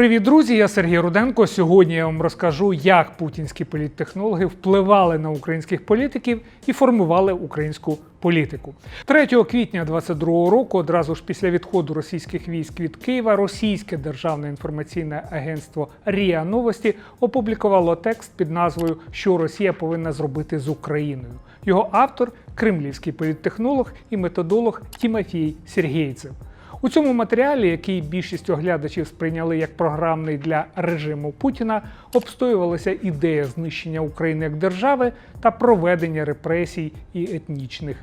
Привіт, друзі! Я Сергій Руденко. Сьогодні я вам розкажу, як путінські політтехнологи впливали на українських політиків і формували українську політику. 3 квітня 2022 року, одразу ж після відходу російських військ від Києва, російське державне інформаційне агентство Ріа Новості опублікувало текст під назвою Що Росія повинна зробити з Україною. Його автор кремлівський політтехнолог і методолог Тімофій Сергійцев. У цьому матеріалі, який більшість оглядачів сприйняли як програмний для режиму Путіна, обстоювалася ідея знищення України як держави та проведення репресій і етнічних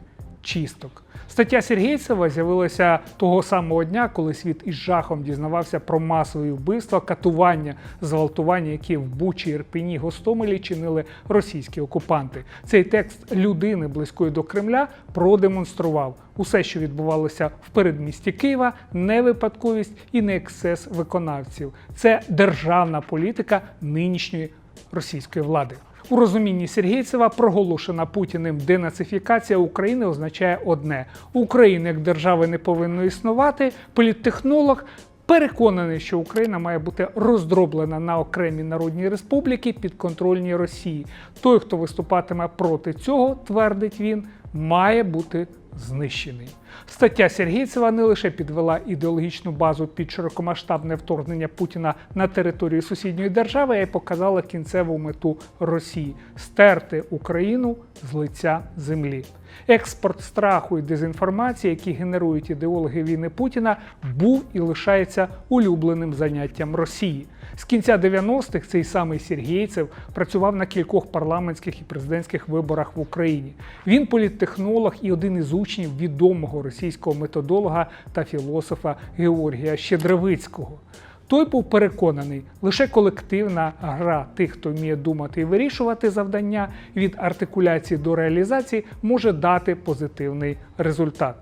чисток. Стаття Сергійцева з'явилася того самого дня, коли світ із жахом дізнавався про масові вбивства, катування, зґвалтування, які в Бучі, Ірпені, Гостомелі чинили російські окупанти. Цей текст людини близької до Кремля продемонстрував усе, що відбувалося в передмісті Києва, не випадковість і не ексцес виконавців. Це державна політика нинішньої російської влади. У розумінні Сергійцева проголошена Путіним денацифікація України означає одне: України як держави не повинно існувати. Політтехнолог переконаний, що Україна має бути роздроблена на окремі народні республіки підконтрольні Росії. Той, хто виступатиме проти цього, твердить він, має бути знищений. Стаття Сергійцева не лише підвела ідеологічну базу під широкомасштабне вторгнення Путіна на територію сусідньої держави, а й показала кінцеву мету Росії стерти Україну з лиця землі. Експорт страху і дезінформації, які генерують ідеологи війни Путіна, був і лишається улюбленим заняттям Росії. З кінця 90-х цей самий Сергійцев працював на кількох парламентських і президентських виборах в Україні. Він політтехнолог і один із учнів відомого російського методолога та філософа Георгія Щедровицького. Той був переконаний, лише колективна гра тих, хто вміє думати і вирішувати завдання від артикуляції до реалізації, може дати позитивний результат.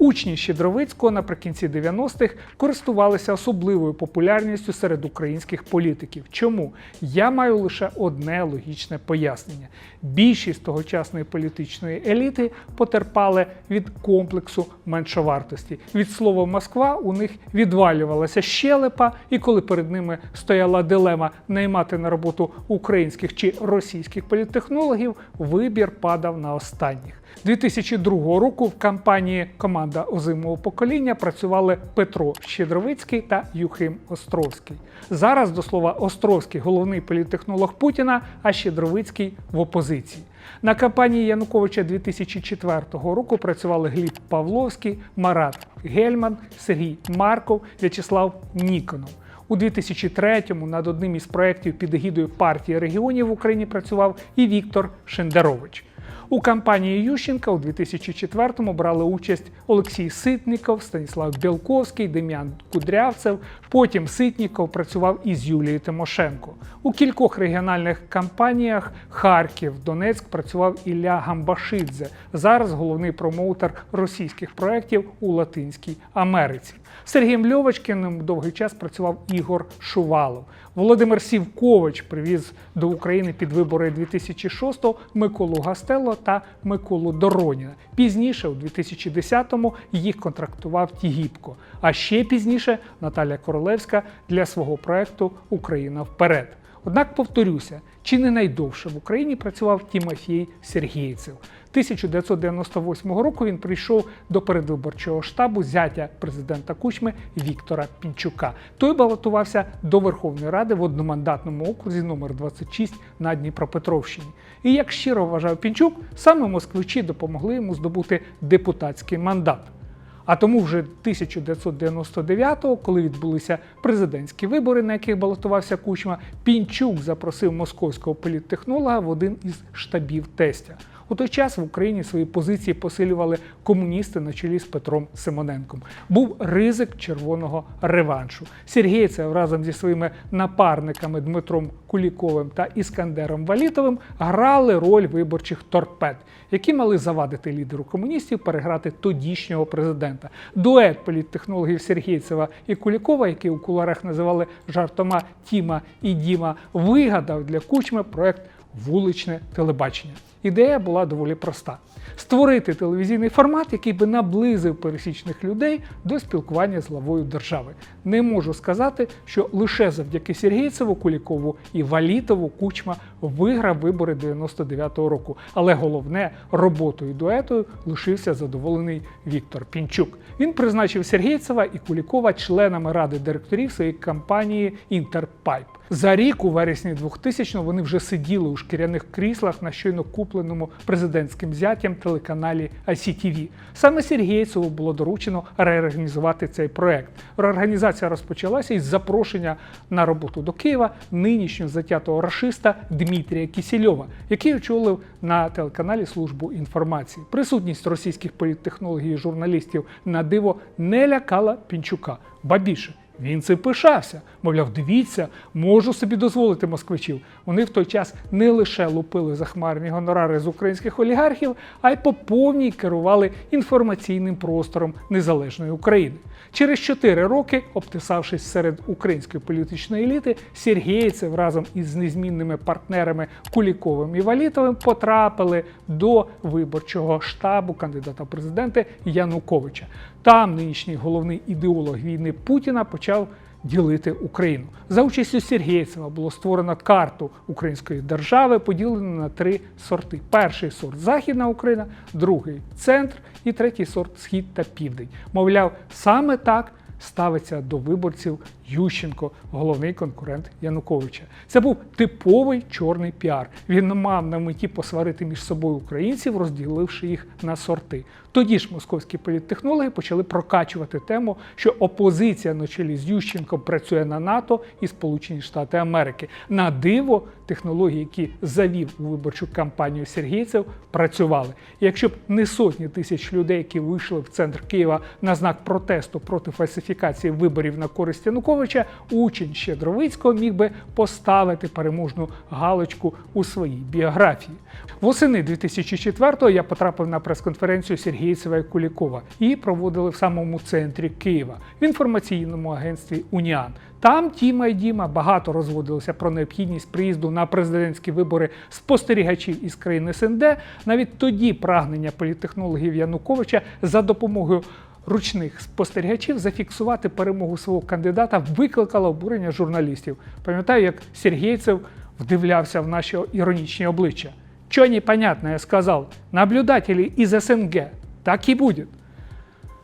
Учні Щедровицького наприкінці 90-х користувалися особливою популярністю серед українських політиків. Чому? Я маю лише одне логічне пояснення: більшість тогочасної політичної еліти потерпали від комплексу меншовартості. Від слова Москва у них відвалювалася щелепа, і коли перед ними стояла дилема наймати на роботу українських чи російських політтехнологів, вибір падав на останніх. 2002 року в кампанії команда озимого покоління працювали Петро Щедровицький та Юхим Островський. Зараз, до слова, Островський головний політтехнолог Путіна, а Щедровицький в опозиції. На кампанії Януковича 2004 року працювали Гліб Павловський, Марат Гельман, Сергій Марков, В'ячеслав Ніконов. У 2003-му над одним із проєктів під егідою партії регіонів в Україні працював і Віктор Шендерович. У кампанії Ющенка у 2004-му брали участь Олексій Ситніков, Станіслав Білковський, Дем'ян Кудрявцев. Потім Ситніков працював із Юлією Тимошенко. У кількох регіональних кампаніях Харків, Донецьк працював Ілля Гамбашидзе. Зараз головний промоутер російських проєктів у Латинській Америці. Сергієм Льовочкиним довгий час працював Ігор Шувалов. Володимир Сівкович привіз до України під вибори 2006-го Миколу Гастелло та Миколу Дороніна. Пізніше, у 2010-му, їх контрактував Тігіпко. А ще пізніше Наталя Королевська для свого проекту Україна вперед. Однак повторюся, чи не найдовше в Україні працював Тімофій Сергійцев. 1998 року він прийшов до передвиборчого штабу зятя президента Кучми Віктора Пінчука. Той балотувався до Верховної Ради в одномандатному окрузі номер 26 на Дніпропетровщині. І як щиро вважав Пінчук, саме москвичі допомогли йому здобути депутатський мандат. А тому вже 1999-го, коли відбулися президентські вибори, на яких балотувався Кучма, Пінчук запросив московського політтехнолога в один із штабів тестя. У той час в Україні свої позиції посилювали комуністи на чолі з Петром Симоненком. Був ризик червоного реваншу. Сергійцев разом зі своїми напарниками Дмитром Куліковим та Іскандером Валітовим грали роль виборчих торпед, які мали завадити лідеру комуністів переграти тодішнього президента. Дует політтехнологів Сергійцева і Кулікова, який у куларах називали жартома Тіма і Діма, вигадав для кучми проект вуличне телебачення. Ідея була доволі проста: створити телевізійний формат, який би наблизив пересічних людей до спілкування з главою держави. Не можу сказати, що лише завдяки Сергійцеву, Кулікову і Валітову Кучма виграв вибори 99-го року. Але головне, роботою дуетою лишився задоволений Віктор Пінчук. Він призначив Сергійцева і Кулікова членами ради директорів своєї компанії Інтерпайп. За рік у вересні 2000-го вони вже сиділи у шкіряних кріслах на щойно купленому президентським зятям телеканалі ICTV. Саме Сергійцеву було доручено реорганізувати цей проект. Реорганізація розпочалася із запрошення на роботу до Києва нинішнього затятого рашиста Дмитрія Кісільова, який очолив на телеканалі службу інформації. Присутність російських політтехнологів і журналістів на диво не лякала Пінчука. Ба більше. Він цим пишався. Мовляв, дивіться, можу собі дозволити москвичів. Вони в той час не лише лупили захмарні гонорари з українських олігархів, а й по повній керували інформаційним простором незалежної України. Через чотири роки, обтисавшись серед української політичної еліти, Сергійцев разом із незмінними партнерами Куліковим і Валітовим потрапили до виборчого штабу кандидата в президенти Януковича. Там нинішній головний ідеолог війни Путіна почав ділити Україну. За участю Сергійцева було створено карту української держави, поділену на три сорти: перший сорт Західна Україна, другий центр і третій сорт Схід та Південь. Мовляв, саме так ставиться до виборців Ющенко, головний конкурент Януковича. Це був типовий чорний піар. Він мав на меті посварити між собою українців, розділивши їх на сорти. Тоді ж московські політтехнологи почали прокачувати тему, що опозиція на чолі з Ющенком працює на НАТО і Сполучені Штати Америки. На диво технології, які завів у виборчу кампанію Сергійцев, працювали. Якщо б не сотні тисяч людей, які вийшли в центр Києва на знак протесту проти фальсифікації виборів на користь Януковича, учень Щедровицького міг би поставити переможну галочку у своїй біографії. Восени 2004-го я потрапив на прес-конференцію і Кулікова. Її проводили в самому центрі Києва в інформаційному агентстві Уніан. Там Тіма і Діма багато розводилися про необхідність приїзду на президентські вибори спостерігачів із країн СНД. Навіть тоді прагнення політтехнологів Януковича за допомогою ручних спостерігачів зафіксувати перемогу свого кандидата викликало обурення журналістів. Пам'ятаю, як Сергійцев вдивлявся в наші іронічні обличчя. Що непонятно, я сказав, наблюдателі із СНГ, так і буде.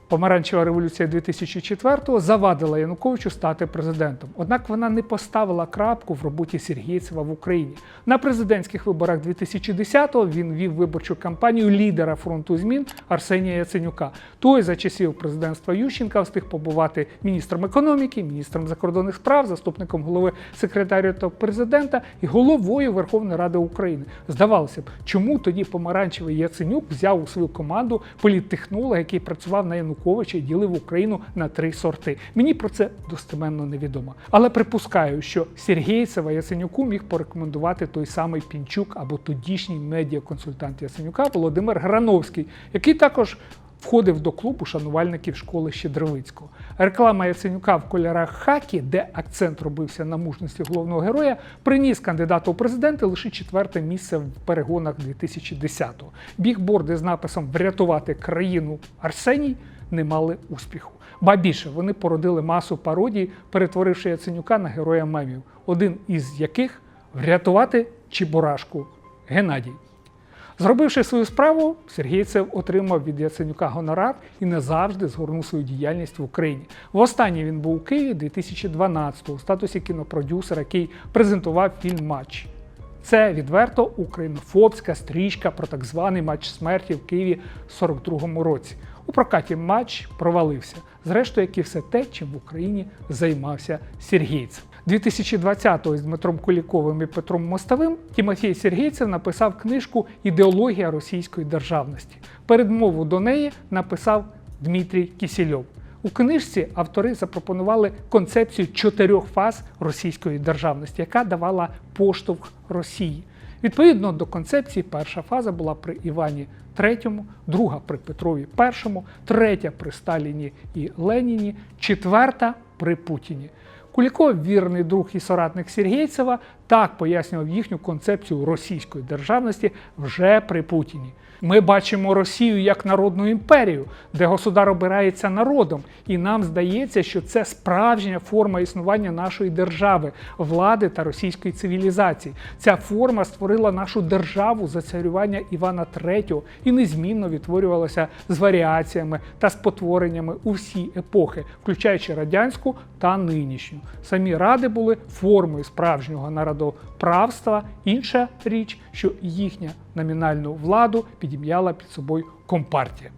Помаранчева революція 2004-го завадила Януковичу стати президентом. Однак вона не поставила крапку в роботі Сергійцева в Україні. На президентських виборах 2010-го він вів виборчу кампанію лідера фронту змін Арсенія Яценюка. Той за часів президентства Ющенка встиг побувати міністром економіки, міністром закордонних справ, заступником голови секретаріату президента і головою Верховної Ради України. Здавалося б, чому тоді помаранчевий Яценюк взяв у свою команду політтехнолога, який працював на Януковича ділив Україну на три сорти. Мені про це достеменно невідомо. Але припускаю, що Сергійцева Яценюку міг порекомендувати той самий Пінчук або тодішній медіаконсультант Яценюка Володимир Грановський, який також входив до клубу шанувальників школи Щедровицького. Реклама Яценюка в кольорах хакі, де акцент робився на мужності головного героя, приніс кандидату у президенти лише четверте місце в перегонах 2010-го. Бігборди з написом Врятувати країну Арсеній не мали успіху. Ба більше вони породили масу пародій, перетворивши Яценюка на героя мемів, один із яких врятувати Чебурашку Геннадій. Зробивши свою справу, Сергійцев отримав від Яценюка гонорар і назавжди згорнув свою діяльність в Україні. Востаннє він був у Києві 2012-го у статусі кінопродюсера, який презентував фільм Матч. Це відверто українофобська стрічка про так званий матч смерті в Києві в 42-му році. У прокаті матч провалився. Зрештою, як і все те, чим в Україні займався Сергійцев. 2020-го з Дмитром Куліковим і Петром Мостовим Тімофій Сергійцев написав книжку Ідеологія російської державності. Передмову до неї написав Дмитрій Кісільов. У книжці автори запропонували концепцію чотирьох фаз російської державності, яка давала поштовх Росії. Відповідно до концепції, перша фаза була при Івані III, друга при Петрові І, третя при Сталіні і Леніні, четверта при Путіні. Куліков, вірний друг і соратник Сергійцева, так пояснював їхню концепцію російської державності вже при Путіні. Ми бачимо Росію як народну імперію, де государ обирається народом, і нам здається, що це справжня форма існування нашої держави, влади та російської цивілізації. Ця форма створила нашу державу за царювання Івана III і незмінно відтворювалася з варіаціями та спотвореннями у всі епохи, включаючи радянську та нинішню. Самі ради були формою справжнього народоправства. Інша річ, що їхня номінальну владу підім'яла під собою компартія.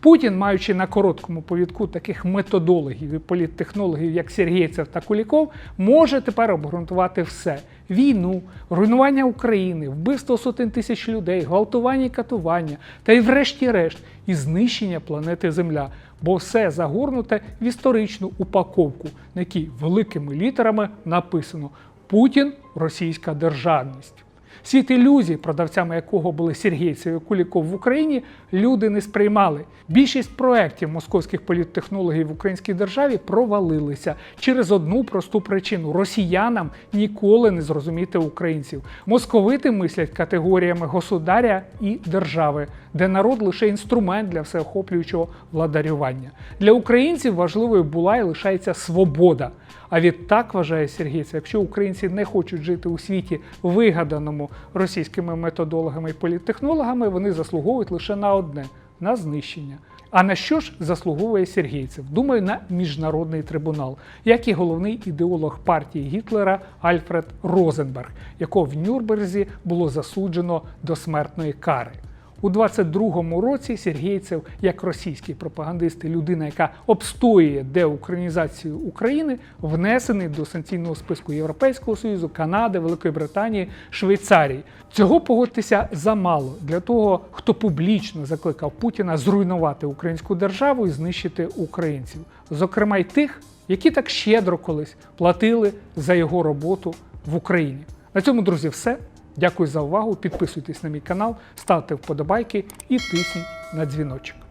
Путін, маючи на короткому повідку таких методологів і політтехнологів, як Сергійцев та Куліков, може тепер обґрунтувати все: війну, руйнування України, вбивство сотень тисяч людей, гвалтування і катування, та й, врешті-решт, і знищення планети Земля. Бо все загорнуте в історичну упаковку, на якій великими літерами написано Путін російська державність. Світ ілюзій, продавцями якого були Сергійцев і Куліков в Україні, люди не сприймали. Більшість проєктів московських політтехнологів в українській державі провалилися через одну просту причину: росіянам ніколи не зрозуміти українців. Московити мислять категоріями государя і держави, де народ лише інструмент для всеохоплюючого владарювання. Для українців важливою була і лишається свобода. А відтак вважає Сергійцев, якщо українці не хочуть жити у світі, вигаданому російськими методологами і політтехнологами, вони заслуговують лише на одне на знищення. А на що ж заслуговує Сергійцев? Думаю, на міжнародний трибунал, як і головний ідеолог партії Гітлера Альфред Розенберг, якого в Нюрнберзі було засуджено до смертної кари. У 22-му році Сергійцев, як російський пропагандист і людина, яка обстоює деукраїнізацію України, внесений до санкційного списку Європейського Союзу, Канади, Великої Британії, Швейцарії. Цього погодьтеся замало для того, хто публічно закликав Путіна зруйнувати українську державу і знищити українців, зокрема й тих, які так щедро колись платили за його роботу в Україні. На цьому, друзі, все. Дякую за увагу. Підписуйтесь на мій канал, ставте вподобайки і тисніть на дзвіночок.